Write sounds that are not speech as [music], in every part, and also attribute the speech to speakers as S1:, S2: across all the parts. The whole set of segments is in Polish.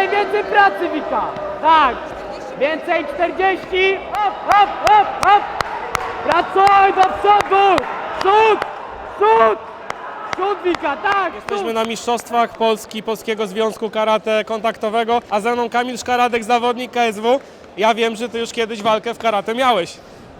S1: Więcej, więcej pracy, Wika! Tak! Więcej 40! Hop, hop, hop, hop! Pracuj do przodu! Przód! Przód! Przód, Wika, tak!
S2: Jesteśmy na Mistrzostwach Polski Polskiego Związku Karate Kontaktowego, a ze mną Kamil Szkaradek, zawodnik KSW. Ja wiem, że ty już kiedyś walkę w karate miałeś.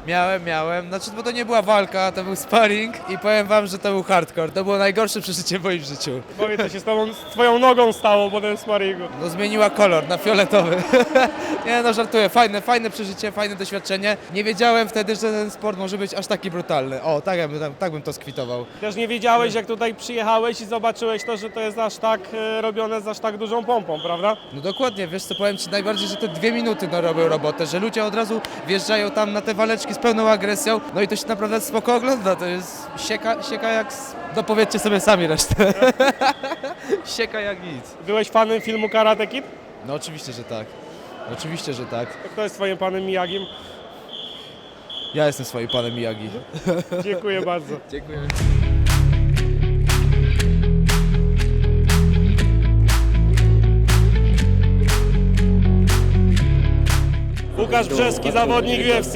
S3: Miałem, miałem. Znaczy, bo to nie była walka, to był sparring i powiem wam, że to był hardcore. To było najgorsze przeżycie w moim życiu.
S2: Powiedz, co się z tobą, z twoją nogą stało po tym sparingu.
S3: No zmieniła kolor na fioletowy. [laughs] nie no, żartuję. Fajne, fajne przeżycie, fajne doświadczenie. Nie wiedziałem wtedy, że ten sport może być aż taki brutalny. O, tak, ja bym, tak bym to skwitował.
S2: Też nie wiedziałeś, jak tutaj przyjechałeś i zobaczyłeś to, że to jest aż tak e, robione z aż tak dużą pompą, prawda?
S3: No dokładnie, wiesz co, powiem Ci najbardziej, że te dwie minuty no, robią robotę, że ludzie od razu wjeżdżają tam na te waleczki z pełną agresją, no i to się naprawdę spoko ogląda, to jest sieka, sieka jak... z- No powiedzcie sobie sami resztę. [laughs] sieka jak nic.
S2: Byłeś fanem filmu Karate Kid?
S3: No oczywiście, że tak. Oczywiście, że tak.
S2: To Kto jest twoim panem Miyagim?
S3: Ja jestem swoim panem Miyagi.
S2: Dziękuję bardzo. [laughs]
S3: Dziękuję.
S2: Łukasz Brzeski, zawodnik UFC.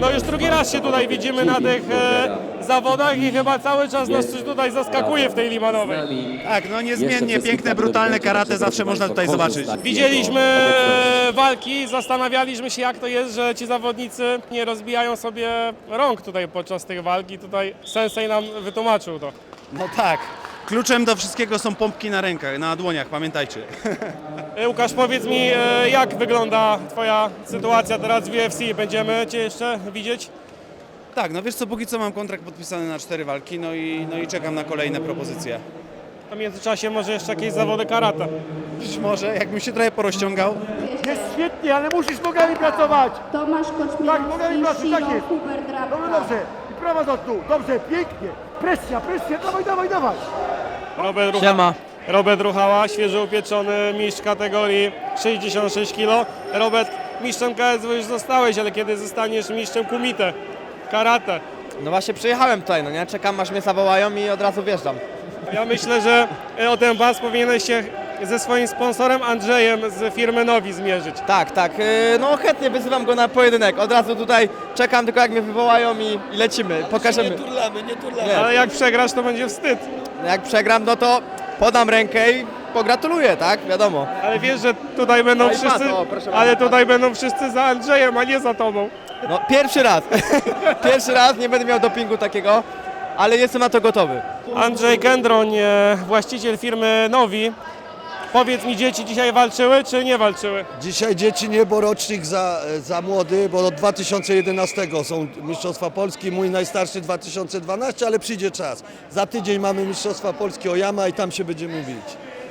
S2: No już drugi raz się tutaj widzimy na tych e, zawodach i chyba cały czas nas coś tutaj zaskakuje w tej Limanowej.
S4: Tak, no niezmiennie piękne, brutalne karate zawsze można tutaj zobaczyć.
S2: Widzieliśmy e, walki, zastanawialiśmy się jak to jest, że ci zawodnicy nie rozbijają sobie rąk tutaj podczas tych walki. Tutaj Sensei nam wytłumaczył to.
S4: No tak. Kluczem do wszystkiego są pompki na rękach, na dłoniach, pamiętajcie. [laughs]
S2: Łukasz, powiedz mi, e, jak wygląda Twoja sytuacja teraz w UFC? Będziemy Cię jeszcze widzieć?
S4: Tak, no wiesz co, póki co mam kontrakt podpisany na cztery walki, no i, no i czekam na kolejne propozycje.
S2: A w międzyczasie może jeszcze jakieś zawody karate.
S4: Być może, jakbym się trochę porozciągał.
S5: Jest świetnie, ale musisz nogami pracować.
S6: Tomasz
S5: Tak, nogami pracy, tak jest. Dobrze,
S6: Rabka.
S5: dobrze. I prawa do tyłu. Dobrze, pięknie. Presja, presja. Dawaj, dawaj, dawaj.
S2: Robert, Rucha... Robert Ruchała, świeżo upieczony mistrz kategorii 66 kg. Robert, mistrzem KSW już zostałeś, ale kiedy zostaniesz mistrzem kumite? Karate.
S7: No właśnie przyjechałem tutaj, no nie? Czekam aż mnie zawołają i od razu wjeżdżam.
S2: Ja myślę, że e, o ten pas powinieneś się ze swoim sponsorem Andrzejem z firmy Nowi zmierzyć.
S7: Tak, tak, yy, no chętnie wyzywam go na pojedynek. Od razu tutaj czekam tylko jak mnie wywołają i, i lecimy, pokażemy. Nie turlamy, nie turlamy.
S2: Ale jak przegrasz, to będzie wstyd.
S7: Jak przegram, no to podam rękę i pogratuluję, tak? Wiadomo.
S2: Ale wiesz, że tutaj będą
S7: No i
S2: wszyscy,
S7: o, proszę
S2: ale tutaj będą wszyscy za Andrzejem, a nie za tobą.
S7: No pierwszy raz, [laughs] pierwszy raz, nie będę miał dopingu takiego, ale jestem na to gotowy.
S2: Andrzej Kendroń, e, właściciel firmy Nowi. Powiedz mi, dzieci dzisiaj walczyły, czy nie walczyły?
S8: Dzisiaj dzieci nie, bo rocznik za, za młody, bo od 2011 są Mistrzostwa Polski, mój najstarszy 2012, ale przyjdzie czas. Za tydzień mamy Mistrzostwa Polski Ojama i tam się będziemy bić.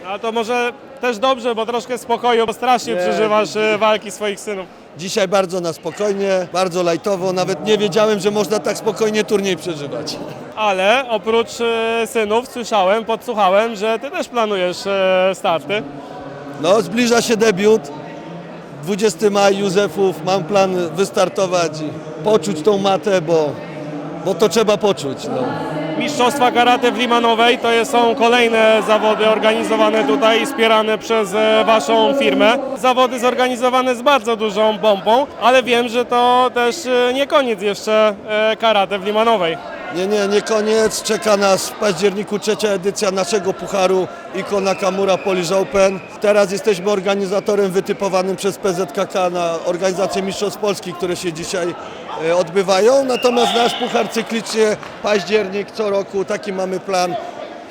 S2: A to może też dobrze, bo troszkę spokoju, bo strasznie przeżywasz e, walki swoich synów.
S8: Dzisiaj bardzo na spokojnie, bardzo lajtowo, nawet nie wiedziałem, że można tak spokojnie turniej przeżywać.
S2: Ale oprócz e, synów słyszałem, podsłuchałem, że ty też planujesz e, starty.
S8: No, zbliża się debiut. 20 maj Józefów, mam plan wystartować i poczuć tą matę, bo, bo to trzeba poczuć. No.
S2: Mistrzostwa Karate w Limanowej to są kolejne zawody organizowane tutaj i wspierane przez e, Waszą firmę. Zawody zorganizowane z bardzo dużą pompą, ale wiem, że to też nie koniec jeszcze Karate w Limanowej.
S8: Nie, nie, nie koniec. Czeka nas w październiku trzecia edycja naszego pucharu Ikona Kamura Polish Open. Teraz jesteśmy organizatorem wytypowanym przez PZKK na organizację Mistrzostw Polski, które się dzisiaj e, odbywają. Natomiast nasz puchar cyklicznie październik co roku, taki mamy plan.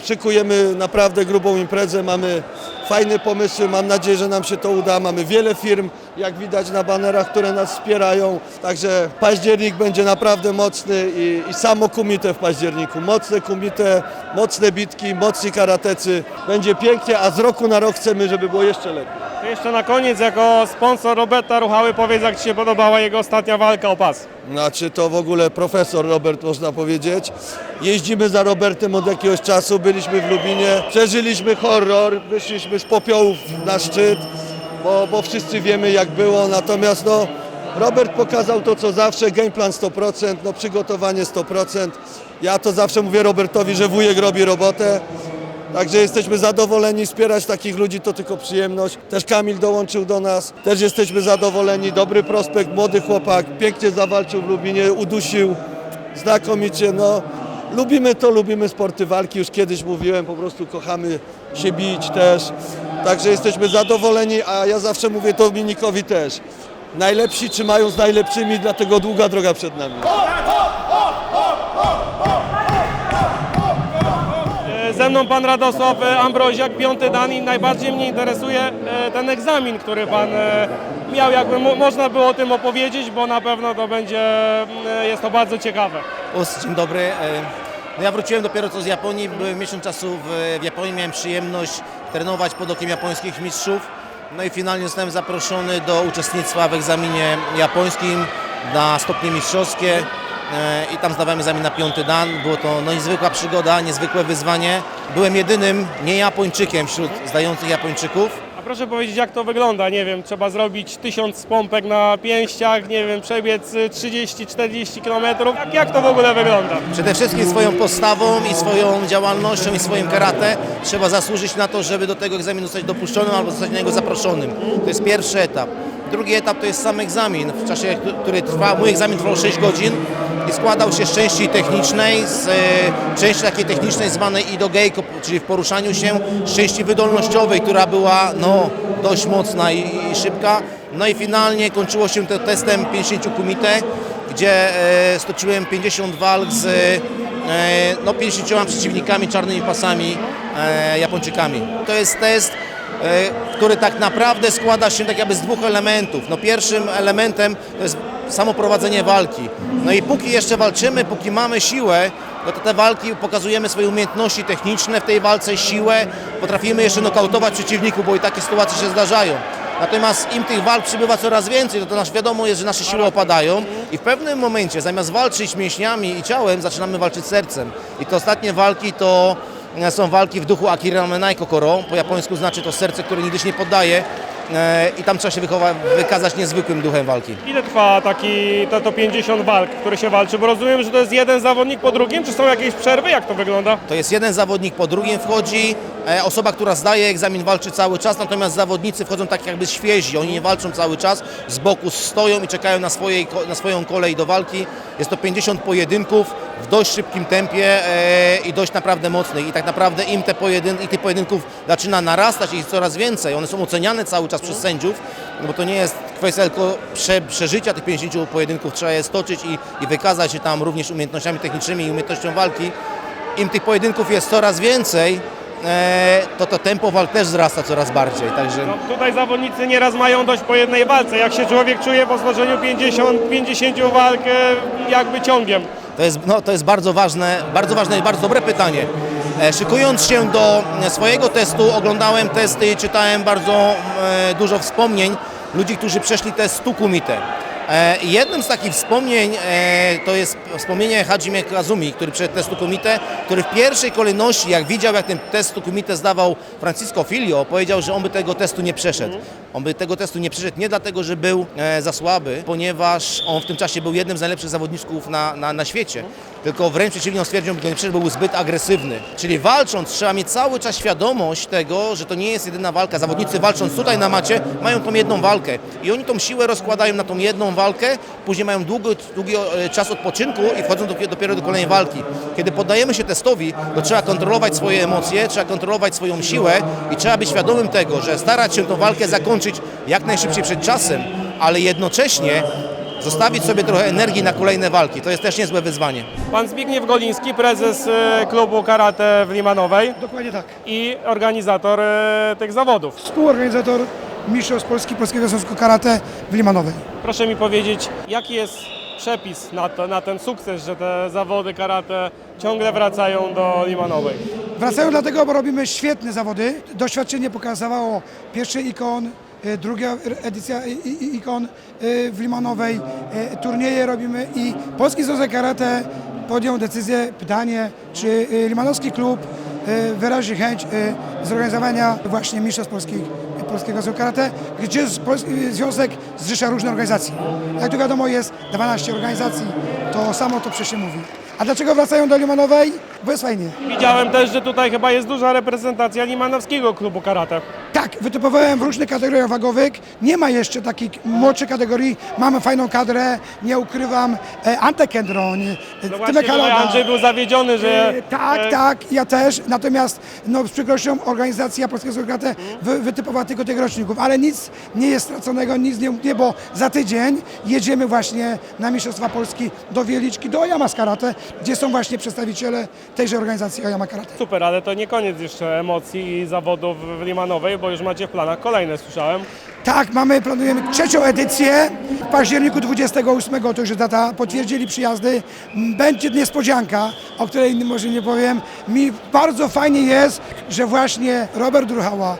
S8: Szykujemy naprawdę grubą imprezę, mamy fajne pomysły, mam nadzieję, że nam się to uda. Mamy wiele firm, jak widać na banerach, które nas wspierają. Także październik będzie naprawdę mocny i, i samo kumite w październiku. Mocne kumite, mocne bitki, mocni karatecy. Będzie pięknie, a z roku na rok chcemy, żeby było jeszcze lepiej.
S2: Jeszcze na koniec, jako sponsor Roberta Ruchały, powiedz, jak Ci się podobała jego ostatnia walka o pas.
S8: Znaczy to w ogóle profesor Robert można powiedzieć. Jeździmy za Robertem od jakiegoś czasu, byliśmy w Lubinie, przeżyliśmy horror, wyszliśmy z popiołów na szczyt, bo, bo wszyscy wiemy jak było, natomiast no Robert pokazał to co zawsze, gameplan 100%, no przygotowanie 100%. Ja to zawsze mówię Robertowi, że wujek robi robotę. Także jesteśmy zadowoleni, wspierać takich ludzi to tylko przyjemność. Też Kamil dołączył do nas, też jesteśmy zadowoleni. Dobry prospekt, młody chłopak, pięknie zawalczył w Lubinie, udusił znakomicie. No, lubimy to, lubimy sporty walki, już kiedyś mówiłem, po prostu kochamy się bić też. Także jesteśmy zadowoleni, a ja zawsze mówię Dominikowi też. Najlepsi trzymają z najlepszymi, dlatego długa droga przed nami.
S2: Ze mną pan Radosław e, Ambroziak, piąty dan i najbardziej mnie interesuje e, ten egzamin, który pan e, miał, jakby mo- można było o tym opowiedzieć, bo na pewno to będzie, e, jest to bardzo ciekawe.
S6: Ust, dzień dobry. No ja wróciłem dopiero co z Japonii, byłem miesiąc czasu w, Japonii, miałem przyjemność trenować pod okiem japońskich mistrzów. No i finalnie zostałem zaproszony do uczestnictwa w egzaminie japońskim na stopnie mistrzowskie i tam zdawałem egzamin na piąty dan. Było to no, niezwykła przygoda, niezwykłe wyzwanie. Byłem jedynym nie Japończykiem wśród zdających Japończyków.
S2: A proszę powiedzieć, jak to wygląda? Nie wiem, trzeba zrobić tysiąc pompek na pięściach, nie wiem, przebiec y, 30-40 km. Jak, jak to w ogóle wygląda?
S6: Przede wszystkim swoją postawą i swoją działalnością i swoim karate trzeba zasłużyć na to, żeby do tego egzaminu zostać dopuszczonym albo zostać na niego zaproszonym. To jest pierwszy etap. Drugi etap to jest sam egzamin, w czasie, który trwa, mój egzamin trwał 6 godzin i składał się z części technicznej, z e, części takiej technicznej zwanej idogeiko, czyli w poruszaniu się, z części wydolnościowej, która była no, dość mocna i, i szybka. No i finalnie kończyło się to testem 50 kumite, gdzie e, stoczyłem 50 walk z e, no, 50 przeciwnikami, czarnymi pasami, Japończykami. To jest test, który tak naprawdę składa się tak jakby z dwóch elementów. No, pierwszym elementem to jest samo prowadzenie walki. No i póki jeszcze walczymy, póki mamy siłę, no to te walki pokazujemy swoje umiejętności techniczne w tej walce, siłę, potrafimy jeszcze nokautować przeciwników, bo i takie sytuacje się zdarzają. Natomiast im tych walk przybywa coraz więcej, no to nasz wiadomo jest, że nasze siły opadają i w pewnym momencie zamiast walczyć mięśniami i ciałem, zaczynamy walczyć sercem. I te ostatnie walki to e, są walki w duchu Akira Menai Kokoro, po japońsku znaczy to serce, które nigdy się nie poddaje e, i tam trzeba się wychowa- wykazać niezwykłym duchem walki.
S2: Ile trwa taki, to, to 50 walk, które się walczy? Bo rozumiem, że to jest jeden zawodnik po drugim, czy są jakieś przerwy? Jak to wygląda?
S6: To jest jeden zawodnik po drugim wchodzi, e, osoba, która zdaje egzamin walczy cały czas, natomiast zawodnicy wchodzą tak jakby świezi, oni nie walczą cały czas, z boku stoją i czekają na, swojej, na swoją kolej do walki. Jest to 50 pojedynków w dość szybkim tempie e, i dość naprawdę mocnych. I tak naprawdę im te pojedyn- i tych pojedynków zaczyna narastać i coraz więcej, one są oceniane cały czas przez sędziów, no bo to nie jest kwestia tylko prze, przeżycia tych 50 pojedynków, trzeba je stoczyć i, i wykazać się tam również umiejętnościami technicznymi i umiejętnością walki. Im tych pojedynków jest coraz więcej, to to tempo walk też wzrasta coraz bardziej. Także
S2: No, tutaj zawodnicy nieraz mają dość po jednej walce. Jak się człowiek czuje po złożeniu 50, 50 walk e, jakby ciągiem?
S6: to jest, no, to jest bardzo ważne, bardzo ważne i bardzo dobre pytanie. E, szykując się do e, swojego testu, oglądałem testy i czytałem bardzo e, dużo wspomnień ludzi, którzy przeszli test 100 kumite. E, jednym z takich wspomnień e, to jest wspomnienie Hajime Kazumi, który przed testu kumite, który w pierwszej kolejności, jak widział, jak ten test kumite zdawał Francisco Filio, powiedział, że on by tego testu nie przeszedł. On by tego testu nie przeszedł nie dlatego, że był e, za słaby, ponieważ on w tym czasie był jednym z najlepszych zawodników na, na, na świecie, tylko wręcz przeciwnie, on stwierdził, że był zbyt agresywny. Czyli walcząc trzeba mieć cały czas świadomość tego, że to nie jest jedyna walka. Zawodnicy walcząc tutaj na macie mają tą jedną walkę i oni tą siłę rozkładają na tą jedną walkę, później mają długi, długi e, czas odpoczynku i wchodzą dopiero do kolejnej walki. Kiedy poddajemy się testowi, to trzeba kontrolować swoje emocje, trzeba kontrolować swoją siłę i trzeba być świadomym tego, że starać się tą walkę zakończyć jak najszybciej przed czasem, ale jednocześnie zostawić sobie trochę energii na kolejne walki. To jest też niezłe wyzwanie.
S2: Pan Zbigniew Goliński, prezes e, klubu karate w Limanowej
S5: Dokładnie tak.
S2: i organizator e, tych zawodów.
S5: Współorganizator Mistrzostw Polski Polskiego Związku Karate w Limanowej.
S2: Proszę mi powiedzieć, jaki jest przepis na, to, na ten sukces, że te zawody karate ciągle wracają do Limanowej?
S5: Wracają dlatego, bo robimy świetne zawody. Doświadczenie pokazywało pierwszy ikon, druga edycja ikon w Limanowej. Y, Turnieje robimy i Polski Związek Karate podjął decyzję, pytanie, czy Limanowski klub wyrazi chęć zorganizowania właśnie Mistrzostw Polskich, Polskiego Związku Karate, gdzie Związek zrzesza różne organizacje. Jak tu wiadomo jest 12 organizacji, to samo to przecież mówi. A dlaczego wracają do Limanowej? Bo jest fajnie.
S2: Widziałem też, że tutaj chyba jest duża reprezentacja Limanowskiego klubu karate.
S5: Tak, wytypowałem w różnych kategoriach wagowych. Nie ma jeszcze takich młodszych kategorii. Mamy fajną kadrę, nie ukrywam. E, Ante Kendron, e,
S2: No właśnie,
S5: Tymek Haloda.
S2: Andrzej był zawiedziony, że...
S5: E, Tak,
S2: e,
S5: tak, ja też. Natomiast no, z przykrością organizacja Polskiego Karate wy, wytypowała tylko tych roczników, ale nic nie jest straconego, nic nie umknie, bo za tydzień jedziemy właśnie na Mistrzostwa Polski do Wieliczki, do Oyama z Karate, gdzie są właśnie przedstawiciele tejże organizacji Oyama Karate.
S2: Super, ale to nie koniec jeszcze emocji i zawodów w Limanowej, bo już macie w planach kolejne, słyszałem.
S5: Tak, mamy, planujemy trzecią edycję. W październiku 28 to już data, potwierdzili przyjazdy. Będzie niespodzianka, o której może nie powiem. Mi bardzo fajnie jest, że właśnie Robert Druchała,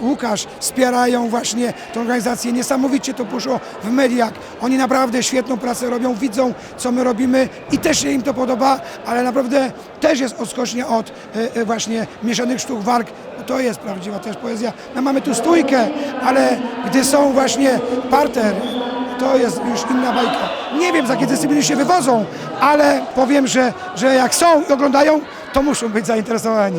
S5: Łukasz wspierają właśnie tę organizację. Niesamowicie to poszło w mediach. Oni naprawdę świetną pracę robią, widzą co my robimy i też się im to podoba, ale naprawdę też jest odskocznie od e, e, właśnie mieszanych sztuk walk. To jest prawdziwa też poezja. My mamy tu stójkę, ale gdy są właśnie parter, to jest już inna bajka. Nie wiem, z jakiej dyscypliny się wywodzą, ale powiem, że, że jak są i oglądają, to muszą być zainteresowani.